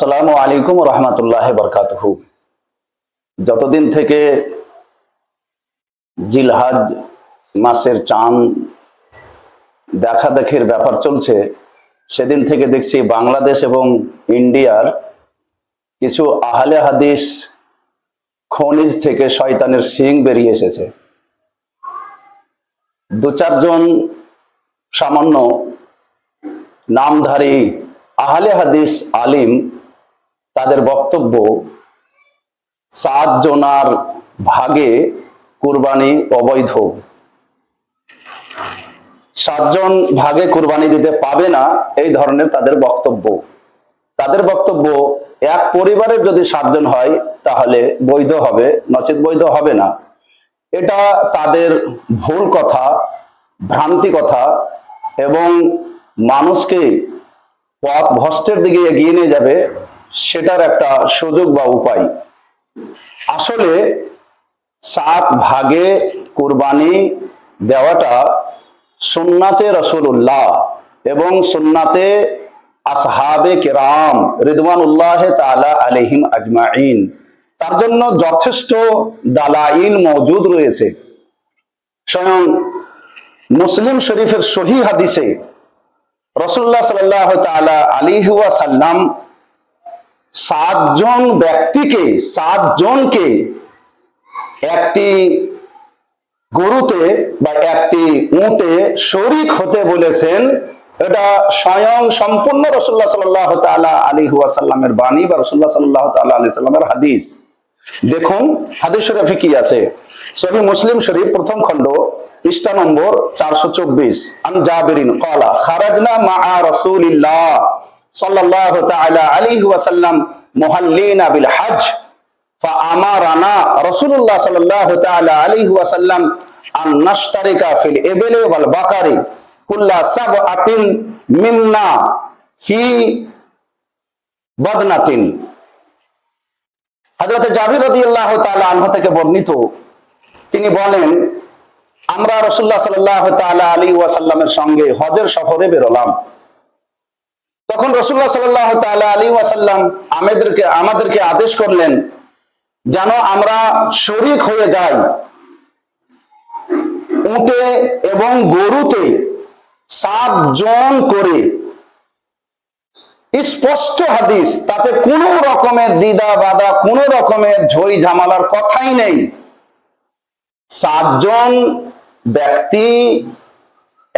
আসসালামু আলাইকুম রহমতুল্লাহ বরকাতহু। যতদিন থেকে জিলহাজ মাসের চাঁদ দেখা দেখির ব্যাপার চলছে, সেদিন থেকে দেখছি বাংলাদেশ এবং ইন্ডিয়ার কিছু আহলে হাদিস খনিজ থেকে শয়তানের সিং বেরিয়ে এসেছে। দু চারজন সামান্য নামধারী আহলে হাদিস আলিম তাদের বক্তব্য সাত জনার ভাগে কুরবানি অবৈধ। সাতজন ভাগে কুরবানি দিতে পাবে না, এই ধরনের তাদের বক্তব্য। তাদের বক্তব্য, এক পরিবারের যদি সাতজন হয়, তাহলে বৈধ হবে, নচেত বৈধ হবে না। এটা তাদের ভুল কথা, ভ্রান্তি কথা, এবং মানুষকে পথ ভ্রষ্টের দিকে এগিয়ে নিয়ে যাবে সেটার একটা সুযোগ বা উপায়। আসলে সাত ভাগে কুরবানি দেওয়াটা সুন্নাতে রসুল্লাহ এবং সুন্নাতে আসহাবে কেরাম রিদওয়ানুল্লাহ তালা আলহিম আজমাইন তার জন্য যথেষ্ট দালাইল মজুদ রয়েছে। স্বয়ং মুসলিম শরীফের সহি হাদিসে রসুল্লাহ সাল্লাহ তালা আলিহুয়া সাল্লাম সাতজন ব্যক্তিকে, সাতজনকে একটি গরুতে বা একটি উঁটে শরিক হতে বলেছেন। এটা স্বয়ং সম্পূর্ণ রসুল্লাহ সাল্লাহ তালা আলী বাণী বা রসুল্লাহ সাল্লাহ আলি সাল্লামের হাদিস। দেখুন, হাদিস শরীফে কি আছে? মুসলিম শরীফ প্রথম খণ্ড, পৃষ্ঠা নম্বর চারশো চব্বিশ। আন জাবিরিন কলা খারাজনা মা রসুলিল্লাহ। সাল্লাল্লাহু তাআলা আলাইহি ওয়াসাল্লাম মুহাল্লিনা বিল হজ فأمرنا رسول الله صلى الله تعالى عليه وسلم أن نشترك في الإبل والبقر كل سبعة منا في بدنة হযরত জাবির রাদিয়াল্লাহু তাআলা আনহু থেকে বর্ণিত তিনি বলেন আমরা রাসূলুল্লাহ সাল্লাল্লাহু তাআলা আলাইহি ওয়াসাল্লামের সঙ্গে হজের সফরে বেরোলাম তখন রসুল্লাহ সাল্লাহ তাআলা আলী ওয়াসাল্লাম আমাদেরকে আমাদেরকে আদেশ করলেন, যেন আমরা শরিক হয়ে যাই। উটে এবং গরুতে সাতজন করে। স্পষ্ট হাদিস, তাতে কোনো রকমের দ্বিধা বাধা কোনো রকমের ঝই ঝামালার কথাই নেই। সাতজন ব্যক্তি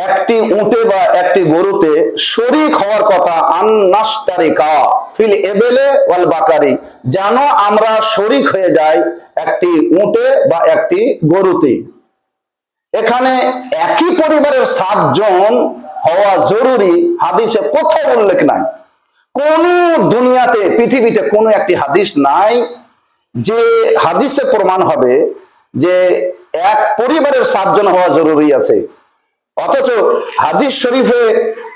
একটি উটে বা একটি গরুতে শরিক হওয়ার কথা আন্নাস্তারিকা ফিল এবেলে ওয়াল বাকারি, যেন আমরা শরিক হয়ে যাই একটি উটে বা একটি গরুতে। এখানে একই পরিবারের সাতজন হওয়া জরুরি, হাদিসে কোথাও উল্লেখ নাই। কোন দুনিয়াতে, পৃথিবীতে কোনো একটি হাদিস নাই যে হাদিসে প্রমাণ হবে যে এক পরিবারের সাতজন হওয়া জরুরি আছে। অথচ হাদিস শরীফে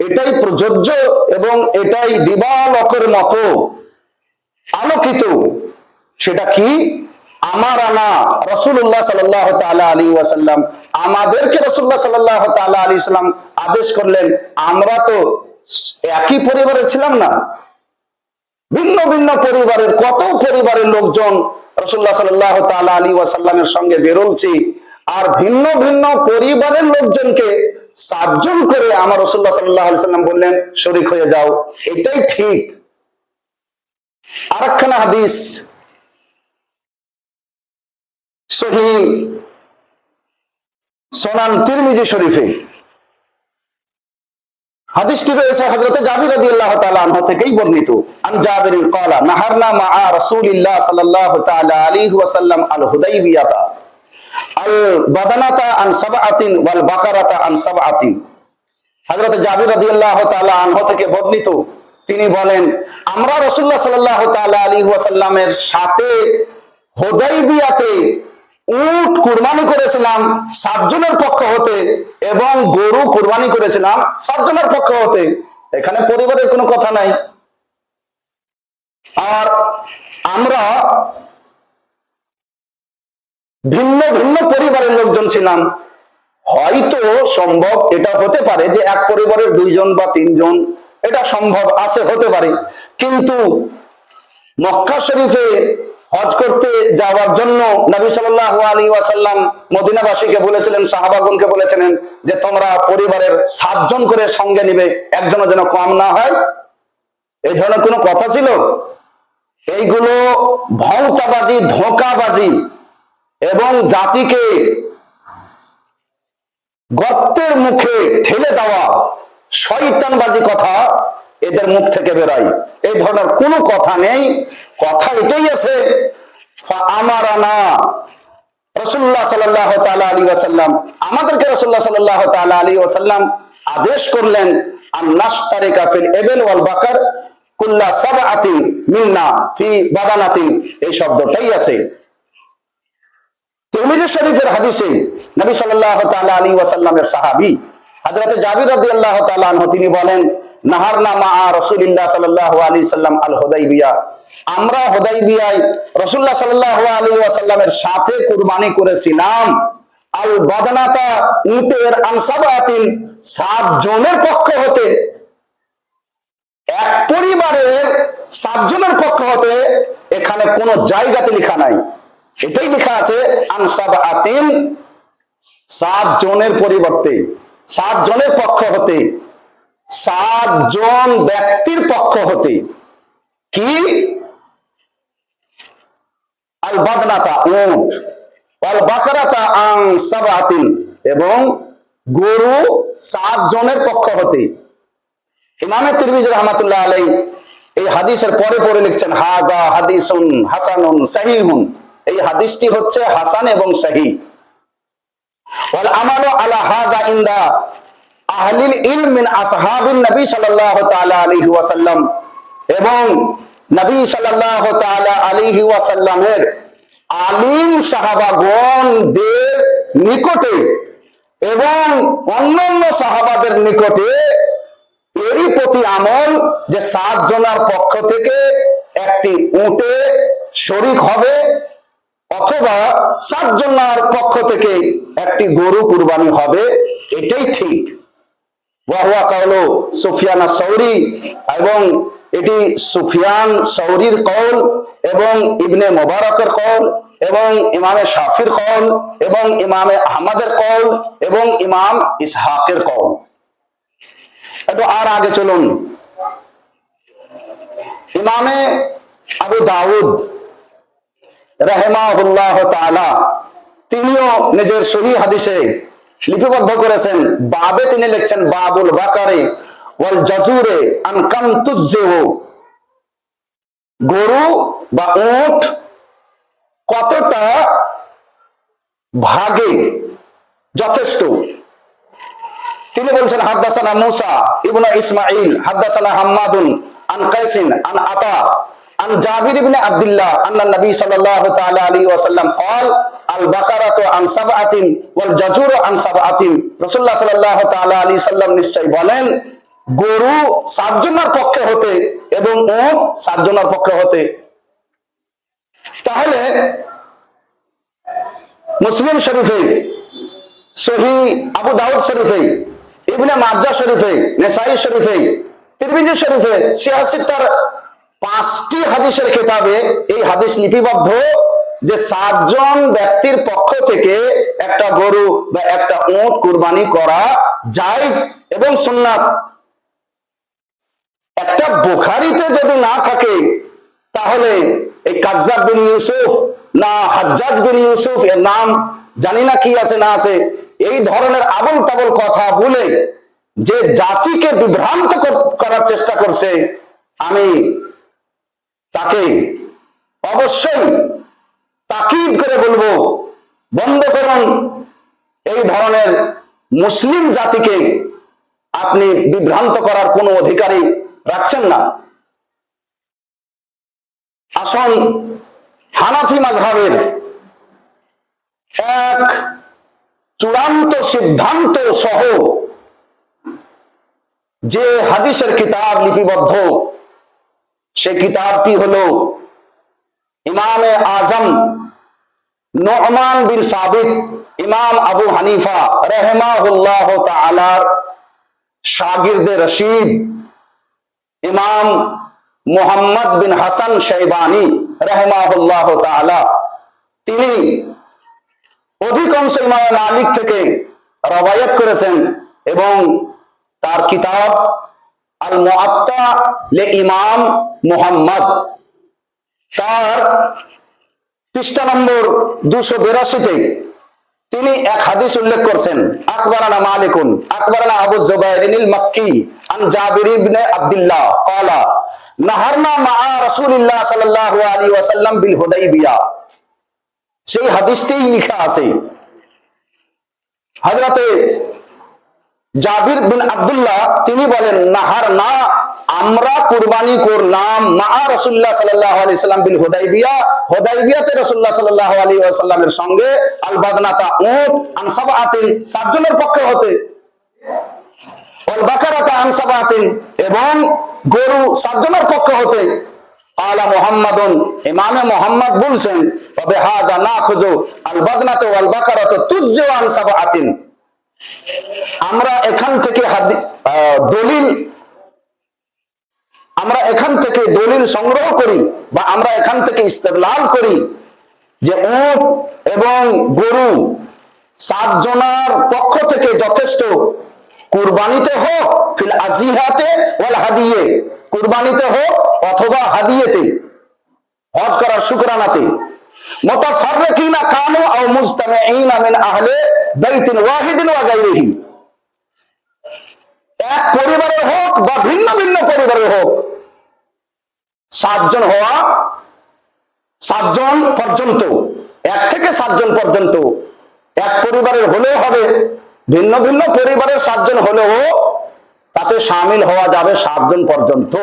এটাই প্রযোজ্য এবং এটাই দিবালকের মতো আলোকিত। সেটা কি? আমার আনা রসুল্লাহ সাল্লাহ তালা আলী ওয়াসাল্লাম আমাদেরকে রসুল্লাহ সাল্লাহ তালা আলী সাল্লাম আদেশ করলেন, আমরা তো একই পরিবারে ছিলাম না। ভিন্ন ভিন্ন পরিবারের, কত পরিবারের লোকজন রসুল্লাহ সাল্লাহ তালা আলী ওয়াসাল্লামের সঙ্গে বেরোলছি আর ভিন্ন ভিন্ন পরিবারের লোকজনকে সাতজন করে আমার রসুল্লাহ সাল্লাহ সাল্লাম বললেন, শরিক হয়ে যাও। এটাই ঠিক। আরেকখানা হাদিস সোনান তিরমিজি শরীফে। হাদিসটি রয়েছে থেকেই আন আল ওয়াল তাআলা থেকে বর্ণিত, তিনি বলেন, আমরা রাসূলুল্লাহ সাল্লাল্লাহু তাআলা ওয়াসাল্লামের সাথে হুদাইবিয়াতে উট কুরবানি করেছিলাম সাতজনের পক্ষ হতে, এবং গরু কুরবানি করেছিলাম সাতজনের পক্ষ হতে। এখানে পরিবারের কোনো কথা নাই। আর আমরা ভিন্ন ভিন্ন পরিবারের লোকজন ছিলাম। হয়তো সম্ভব এটা হতে পারে যে এক পরিবারের দুইজন বা তিনজন এটা সম্ভব আছে, হতে পারে। কিন্তু মক্কা শরীফে হজ করতে যাওয়ার জন্য নবী সাল্লাল্লাহু আলাইহি ওয়াসাল্লাম মদিনাবাসীকে বলেছিলেন, সাহাবাগণকে বলেছিলেন যে তোমরা পরিবারের সাতজন করে সঙ্গে নিবে, একজনের যেন কম না হয়। এই ধরনের কোনো কথা ছিল? এইগুলো ভৌতাবাজি ধোঁকাবাজি এবং জাতিকে গর্তের মুখে ঠেলে দেওয়া শয়তানবাজি কথা এদের মুখ থেকে বেরোয়। এই ধরনের কোনো কথা নেই। কথা এটাই আছে আমারানা রসুল্লাহ সাল্লাহ তালা আলী ওয়াসাল্লাম। আমাদেরকে রসুল্লাহ সাল্লাহ তালা আলী ওয়াসাল্লাম আদেশ করলেন আন্নাস্তারিকা ফিল এবেল ওয়াল বাকার কুল্লা সাবাতিন মিন্না ফি বাদানাতিন। এই শব্দটাই আছে। তিরমিজি শরীফের হাদিসে নবী সাল্লাল্লাহু তাআলা আলী ওয়াসাল্লামের সাহাবী হযরত জাবির রাদিয়াল্লাহু তাআলা আনহু, তিনি বলেন, নাহারনা মা আল আমরা হুদাইবিয়ায় রাসূলুল্লাহ সাল্লাল্লাহু আলাইহি ওয়াসাল্লামের সাথে কুরবানি করেছিলাম। আল বাদনাতা উটের আনসাবাতিন সাত জনের পক্ষ হতে, এক পরিবারের সাতজনের পক্ষ হতে এখানে কোনো জায়গাতে লেখা নাই। এটাই লেখা আছে আনসাব আতিন সাত জনের পরিবর্তে, সাত জনের পক্ষ হতে, সাত জন ব্যক্তির পক্ষ হতে, কি? এবং গরু সাত জনের পক্ষ হতে। ইমামে তিরমিজি রহমাতুল্লাহ আলাই এই হাদিসের পরে পরে লিখছেন হাজা হাদিসুন হাসানুন সাহিহুন। এই হাদিসটি হচ্ছে হাসান এবং আসহাবিন নবী তাআলা এবং নবী সাল্লাল্লাহু ওয়াসাল্লামের আলিম সাহাবাগণদের নিকটে এবং অন্যান্য সাহাবাদের নিকটে এরই প্রতি আমল যে সাত জনার পক্ষ থেকে একটি উটে শরিক হবে অথবা সাত জনার পক্ষ থেকে একটি গরু কুরবানি হবে, এটাই ঠিক। ওয়াহুয়া কাউলো সুফিয়ানা সৌরি এবং এটি সুফিয়ান সৌরির কৌল এবং ইবনে মোবারকের কৌল এবং ইমামে শাফির কৌল এবং ইমামে আহমদের কৌল এবং ইমাম ইসহাকের কৌল একটু আর আগে চলুন। ইমামে আবু দাউদ রেহমাহুল্লাহ তাআলা। তিনিও নিজের সহি হাদিসে লিপিবদ্ধ করেছেন, বাবে তিনি লিখছেন, বাবুল বাকারে ওয়াল জাজুরে গরু বা কতটা ভাগে যথেষ্ট? তিনি বলছেন, হাদ্দাসানা মুসা ইবনে ইসমাইল হাদ্দাসানা হাম্মাদুন আন কাইসিন আন আতা। আন জাবির ইবনে আব্দুল্লাহ আন্না নবী সাল্লাল্লাহু তাআলা আলাইহি ওয়াসাল্লাম قال البقرة عن سبعة والجزور عن سبعة রাসূলুল্লাহ সাল্লাল্লাহু তাআলা আলাইহি সাল্লাম নিশ্চয় বলেন গরু সাতজনের পক্ষে হতে এবং উট সাতজনের পক্ষে হতে তাহলে মুসলিম শরীফে সহি আবু দাউদ শরীফে ইবনে মাজা শরীফে নেসাই শরীফে তিরমিজি শরীফে সিয়াসিটার পাঁচটি হাদিসের খেতাবে এই হাদিস লিপিবদ্ধ যে সাতজন ব্যক্তির পক্ষ থেকে একটা গরু বা একটা উট কুরবানি করা জায়েজ এবং সুন্নাত। একটা বুখারিতে যদি না থাকে, তাহলে এই কাজ্জাব বিন ইউসুফ না হাজ্জাজ বিন ইউসুফ এর নাম জানি না কি আছে, না আছে। এই ধরনের আবল তাবল কথা বলে যে জাতিকে বিভ্রান্ত করার চেষ্টা করছে, আমি তাকে অবশ্যই তাকিদ করে বলব, বন্ধ করুন। এই ধরনের মুসলিম জাতিকে আপনি বিভ্রান্ত করার কোনো অধিকারই রাখছেন না। আসুন, হানাফি মাঝহাবের এক চূড়ান্ত সিদ্ধান্ত সহ যে হাদিসের কিতাব লিপিবদ্ধ সে কিতাবটি হলো ইমামে আজম নোমান বিন সাবিত, ইমাম আবু হানিফা রেহমাহুল্লাহ তালার শাগিরদে রশিদ, ইমাম মোহাম্মদ বিন হাসান শৈবানি রহমাহুল্লাহ তাআলা। তিনি অধিকাংশ ইমাম মালিক থেকে রবায়ত করেছেন এবং তার কিতাব আল মুআত্তা লে ইমাম মুহাম্মদ। তার পৃষ্ঠা নম্বর দুশো বিরাশিতে তিনি এক হাদিস উল্লেখ করছেন, আকবরানা মালিকুন, আকবরানা আবু জুবাইরিনিল মাক্কি আন জাবির ইবনে আব্দুল্লাহ, ক্বালা, নাহারনা মা রাসূলিল্লাহ সাল্লাল্লাহু আলাইহি ওয়াসাল্লাম বিল হুদাইবিয়া সেই হাদিসটিই লেখা আছে। হযরতে জাবির বিন আব্দুল্লাহ, তিনি বলেন, নাহার না, আমরা কুরবানি করলাম মা রাসূলুল্লাহ সাল্লাল্লাহু আলাইহি সাল্লাম বিল হুদাইবিয়া। হুদাইবিয়াতে রাসূলুল্লাহ সাল্লাল্লাহু আলাইহি ওয়াসাল্লামের সঙ্গে আল উট আন সাবাতিন সাতজনের পক্ষে হতে। ওয়াল বাকারাতা আন সাবাতিন এবং গরু সাতজনের পক্ষে হতে। আলা মুহাম্মাদুন, ইমামে মোহাম্মদ বলছেন তবে হাজা না খুঁজো আল বাদনাত ওয়াল বাকারাত তুজ্জু আন সাবাতিন আমরা এখান থেকে দলিল, আমরা এখান থেকে দলিল সংগ্রহ করি বা আমরা এখান থেকে ইস্তেদলাল করি যে উট এবং গরু সাতজনার পক্ষ থেকে যথেষ্ট কুরবানিতে হোক আজিহাতে ওয়াল হাদিয়ে, কুরবানিতে হোক অথবা হাদিয়েতে, হজ করার শুকরানাতে। মুতাফাররিকিনা কানু আও মুজতামিঈনা মিন আহলে এক পরিবারের হোক বা ভিন্ন ভিন্ন পরিবারের হোক, সাতজন হওয়া সাতজন পর্যন্ত, এক থেকে সাতজন পর্যন্ত এক পরিবারের হলেও হবে, ভিন্ন ভিন্ন পরিবারের সাতজন হলেও তাতে সামিল হওয়া যাবে সাতজন পর্যন্ত।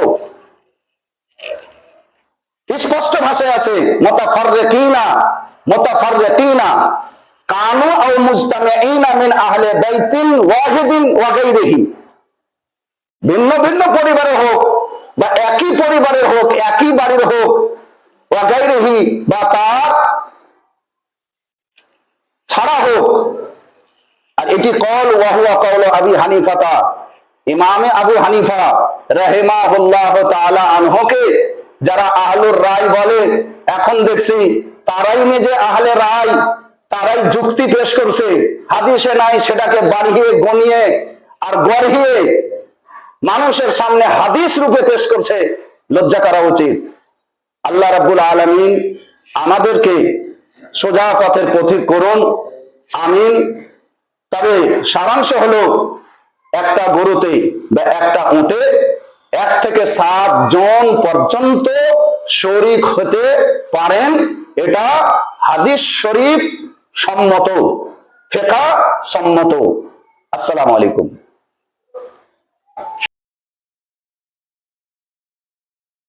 স্পষ্ট ভাষায় আছে, মোতাফাররিকিনা মোতাফাররিকিনা, কানু আও মুজতামিঈনা মিন আহলে বাইতিন ওয়াহিদিন ওয়া গায়রিহি। ভিন্ন ভিন্ন পরিবারের হোক বা একই পরিবারের হোক, একই বাড়ির হোক, ওয়া গায়রিহি বা তার ছাড়া হোক, আর এটি কল ওয়াহুয়া কল আবি হানিফাতা, ইমামে আবু হানিফা রাহিমাহুল্লাহ তাআলা আনহুকে যারা আহলুর রায় বলে, এখন দেখছি তারাই নিজে আহলে রায়, তারাই যুক্তি পেশ করছে। হাদিসে নাই, সেটাকে বাড়িয়ে, গনিয়ে আর গড়িয়ে মানুষের সামনে হাদিস রূপে পেশ করছে, লজ্জা করা উচিত। আল্লাহ রাব্বুল আলামিন আমাদেরকে সোজা পথের পথিক করুন, আমিন। তবে সারাংশ হলো একটা গরুতে বা একটা উটে এক থেকে সাত জন পর্যন্ত শরিক হতে পারেন। এটা হাদিস শরীফ সম্মত, ফেকা সম্মত। আসসালামু আলাইকুম।